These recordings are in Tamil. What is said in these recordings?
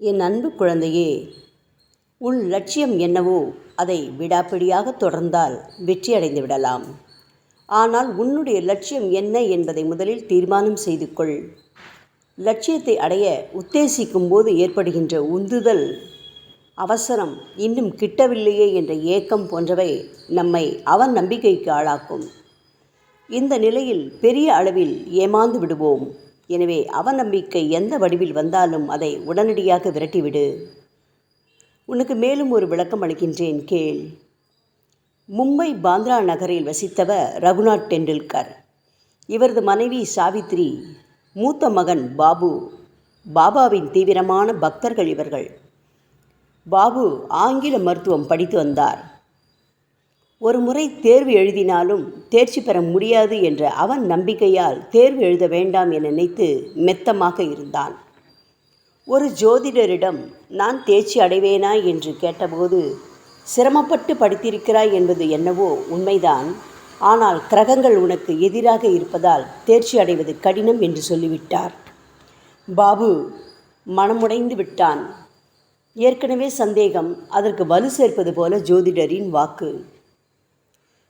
என் அன்பு குழந்தையே உன் லட்சியம் என்னவோ அதை விடாப்பிடியாக தொடர்ந்தால் வெற்றியடைந்து விடலாம். ஆனால் உன்னுடைய லட்சியம் என்ன என்பதை முதலில் தீர்மானம் செய்து கொள். லட்சியத்தை அடைய உத்தேசிக்கும் போது ஏற்படுகின்ற உந்துதல் அவசரம் இன்னும் கிட்டவில்லையே என்ற ஏக்கம் போன்றவை நம்மை அவன் நம்பிக்கைக்கு ஆளாக்கும். இந்த நிலையில் பெரிய அளவில் ஏமாந்து விடுவோம். எனவே அவநம்பிக்கை எந்த வடிவில் வந்தாலும் அதை உடனடியாக விரட்டிவிடு. உனக்கு மேலும் ஒரு விளக்கம் அளிக்கின்றேன் கேள். மும்பை பாந்த்ரா நகரில் வசித்தவர் ரகுநாத் டெண்டுல்கர். இவரது மனைவி சாவித்ரி மூத்த மகன் பாபு பாபாவின் தீவிரமான பக்தர்கள் இவர்கள். பாபு ஆங்கில மருத்துவம் படித்து வந்தார். ஒரு முறை தேர்வு எழுதினாலும் தேர்ச்சி பெற முடியாது என்ற அவன் நம்பிக்கையால் தேர்வு எழுத வேண்டாம் என நினைத்து மெத்தமாக இருந்தான். ஒரு ஜோதிடரிடம் நான் தேர்ச்சி அடைவேனா? என்று கேட்டபோது சிரமப்பட்டு படித்திருக்கிறாய் என்பது என்னவோ உண்மைதான். ஆனால் கிரகங்கள் உனக்கு எதிராக இருப்பதால் தேர்ச்சி அடைவது கடினம் என்று சொல்லிவிட்டார். பாபு மனமுடைந்து விட்டான். ஏற்கனவே சந்தேகம் அதற்கு வலு சேர்ப்பது போல ஜோதிடரின் வாக்கு.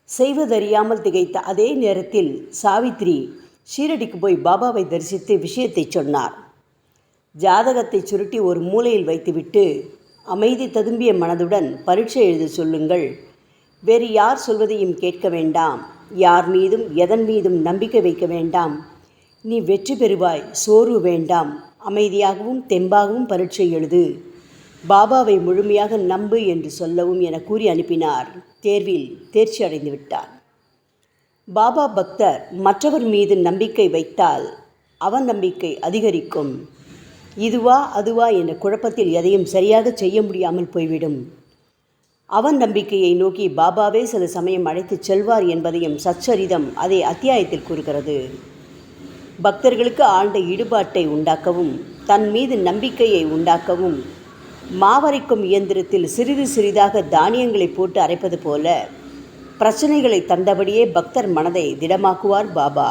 செய்வதறியாமல் திகைத்த அதே நேரத்தில் சாவித்ரி ஷீரடிக்கு போய் பாபாவை தரிசித்து விஷயத்தை சொன்னார். ஜாதகத்தை சுருட்டி ஒரு மூலையில் வைத்துவிட்டு அமைதி ததும்பிய மனதுடன் பரீட்சை எழுத சொல்லுங்கள். வேறு யார் சொல்வதையும் கேட்க வேண்டாம். யார் மீதும் எதன் மீதும் நம்பிக்கை வைக்க வேண்டாம். நீ வெற்றி பெறுவாய் சோர்வு வேண்டாம். அமைதியாகவும் தெம்பாகவும் பரீட்சை எழுது. பாபாவை முழுமையாக நம்பு என்று சொல்லவும் என கூறி அனுப்பினார். தேர்வில் தேர்ச்சி அடைந்து விட்டார். பாபா பக்தர் மற்றவர் மீது நம்பிக்கை வைத்தால் அவன் நம்பிக்கை அதிகரிக்கும். இதுவா அதுவா என்ற குழப்பத்தில் எதையும் சரியாக செய்ய முடியாமல் போய்விடும். அவன் நம்பிக்கையை நோக்கி பாபாவே சில சமயம் அழைத்துச் செல்வார் என்பதையும் சச்சரிதம் அதே அத்தியாயத்தில் கூறுகிறது. பக்தர்களுக்கு ஆழ்ந்த ஈடுபாட்டை உண்டாக்கவும் தன் மீது நம்பிக்கையை உண்டாக்கவும் மாவரைக்கும் இயந்திரத்தில் சிறிது சிறிதாக தானியங்களை போட்டு அரைப்பது போல பிரச்சனைகளை தந்தபடியே பக்தர் மனதை திடமாக்குவார் பாபா.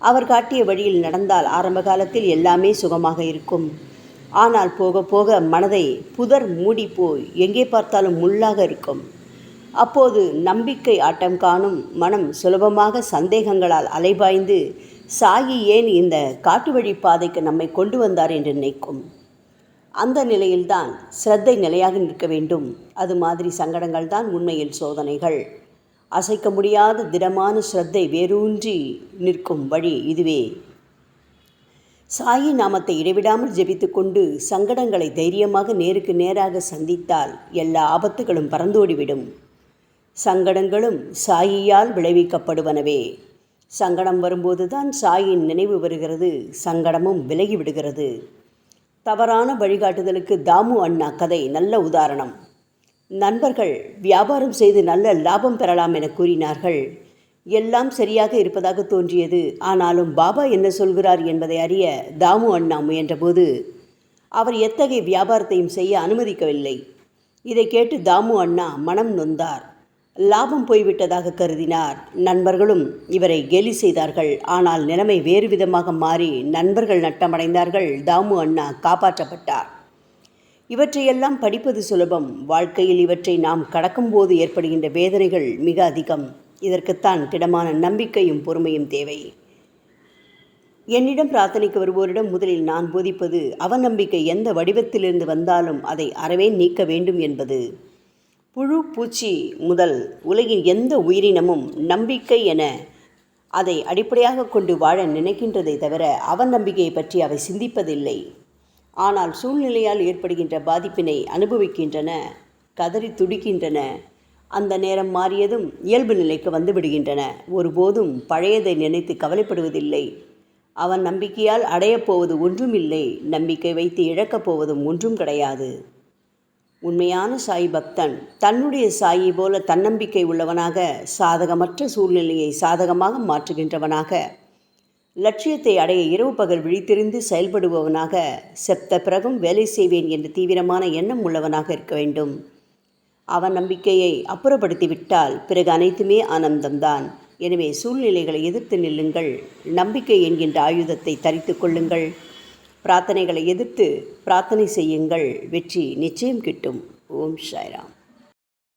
அவர் காட்டிய வழியில் நடந்தால் ஆரம்ப காலத்தில் எல்லாமே சுகமாக இருக்கும். ஆனால் போக போக மனதை புதர் மூடி போய் எங்கே பார்த்தாலும் முள்ளாக இருக்கும். அப்போது நம்பிக்கை ஆட்டம் காணும் மனம் சுலபமாக சந்தேகங்களால் அலைபாய்ந்து சாயி ஏன் இந்த காட்டு வழி பாதைக்கு நம்மை கொண்டு வந்தார்? என்று நினைக்கும். அந்த நிலையில்தான் சிரத்தை நிலையாக நிற்க வேண்டும். அது மாதிரி சங்கடங்கள் தான் உண்மையில் சோதனைகள். அசைக்க முடியாத திடமான ஸ்ரத்தை வேரூன்றி நிற்கும் வழி இதுவே. சாயி நாமத்தை இடைவிடாமல் ஜெபித்து கொண்டு சங்கடங்களை தைரியமாக நேருக்கு நேராக சந்தித்தால் எல்லா ஆபத்துகளும் பறந்தோடிவிடும் சங்கடங்களும் சாயியால் விளைவிக்கப்படுவனவே. சங்கடம் வரும்போதுதான் சாயின் நினைவு வருகிறது சங்கடமும் விலகி விடுகிறது. தவறான வழிகாட்டுதலுக்கு தாமு அண்ணா கதை நல்ல உதாரணம். நண்பர்கள் வியாபாரம் செய்து நல்ல லாபம் பெறலாம் என கூறினார்கள். எல்லாம் சரியாக இருப்பதாக தோன்றியது. ஆனாலும் பாபா என்ன சொல்கிறார் என்பதை அறிய தாமு அண்ணா முயன்றபோது அவர் எத்தகைய வியாபாரத்தையும் செய்ய அனுமதிக்கவில்லை. இதை கேட்டு தாமு அண்ணா மனம் நொந்தார். லாபம் போய்விட்டதாக கருதினார். நண்பர்களும் இவரை கேலி செய்தார்கள். ஆனால் நிலைமை வேறு விதமாக மாறி நண்பர்கள் நட்டமடைந்தார்கள். தாமு அண்ணா காப்பாற்றப்பட்டார். இவற்றையெல்லாம் படிப்பது சுலபம். வாழ்க்கையில் இவற்றை நாம் கடக்கும்போது ஏற்படுகின்ற வேதனைகள் மிக அதிகம். இதற்குத்தான் திடமான நம்பிக்கையும் பொறுமையும் தேவை. என்னிடம் பிரார்த்தனைக்கு வருவோரிடம் முதலில் நான் போதிப்பது அவநம்பிக்கை எந்த வடிவத்திலிருந்து வந்தாலும் அதை அறவே நீக்க வேண்டும் என்பது. புழு பூச்சி முதல் உலகின் எந்த உயிரினமும் நம்பிக்கை என அதை அடிப்படையாக கொண்டு வாழ நினைக்கின்றதை தவிர அவநம்பிக்கையை பற்றி அவை சிந்திப்பதில்லை. ஆனால் சூழ்நிலையால் ஏற்படுகின்ற பாதிப்பினை அனுபவிக்கின்றன கதறி துடிக்கின்றன. அந்த நேரம் மாறியதும் இயல்பு நிலைக்கு வந்து விடுகின்றன ஒருபோதும் பழையதை நினைத்து கவலைப்படுவதில்லை. அவன் நம்பிக்கையால் அடையப்போவது ஒன்றுமில்லை. நம்பிக்கை வைத்து இழக்கப் போவதும் ஒன்றும் கிடையாது. உண்மையான சாய் பக்தன் தன்னுடைய சாயை போல தன்னம்பிக்கை உள்ளவனாக சாதகமற்ற சூழ்நிலையை சாதகமாக மாற்றுகின்றவனாக லட்சியத்தை அடைய இரவு பகல் விழித்திருந்து செயல்படுபவனாக செத்த பிறகும் வேலை செய்வேன் என்ற தீவிரமான எண்ணம் உள்ளவனாக இருக்க வேண்டும். அவன் நம்பிக்கையை அப்புறப்படுத்திவிட்டால் பிறகு அனைத்துமே ஆனந்தம்தான். எனவே சூழ்நிலைகளை எதிர்த்து நில்லுங்கள் நம்பிக்கை என்கின்ற ஆயுதத்தை தரித்து கொள்ளுங்கள். பிரார்த்தனைகளை எதிர்த்து பிரார்த்தனை செய்யுங்கள். வெற்றி நிச்சயம் கிட்டும். ஓம் சாய்ராம்.